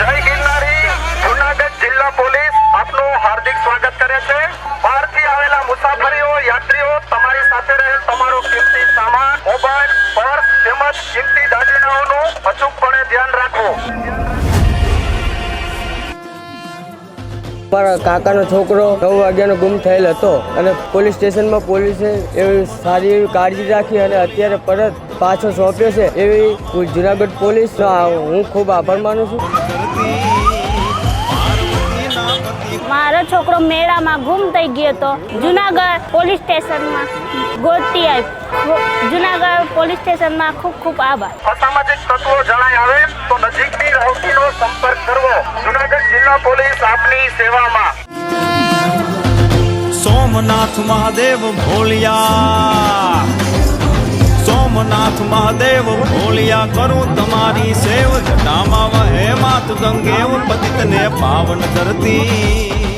જય જિલ્લા પોલીસ આપનું હાર્દિક સ્વાગત કરે છે. બહારથી આવેલા મુસાફરીઓ, યાત્રીઓ તમારી સાથે રહેલ તમારો કિંમતી સામાન, મોબાઈલ, પર્સ તેમજ કિંમતી દાગીનાઓનું અચૂકપણે ધ્યાન રાખવું. પર કાકાનો છોકરો નવ વાગ્યાનો ગુમ થયેલ હતો અને પોલીસ સ્ટેશનમાં પોલીસે એવી સારી એવી કાળજી રાખી અને અત્યારે પરત પાછો સોંપ્યો છે એવી જુનાગઢ પોલીસ હું ખૂબ આભાર માનું છું. મારો છોકરો મેળામાં ગુમ થઈ ગયો હતો જુનાગઢ પોલીસ સ્ટેશનમાં ગોતી આવી જુનાગઢ પોલીસ સ્ટેશનમાં ખૂબ ખૂબ આભાર. અસામાજિક તત્વો જણાય આવે તો નજીકની રહુકીનો સંપર્ક કરવો જુનાગઢ જિલ્લા પોલીસ આપની સેવામાં. સોમનાથ મહાદેવ ભોલિયા સોમનાથ મહાદેવ ભોલિયા કરું તમારી સેવ. જટામાં ગંગેવ પતિતને પાવન ધરતી.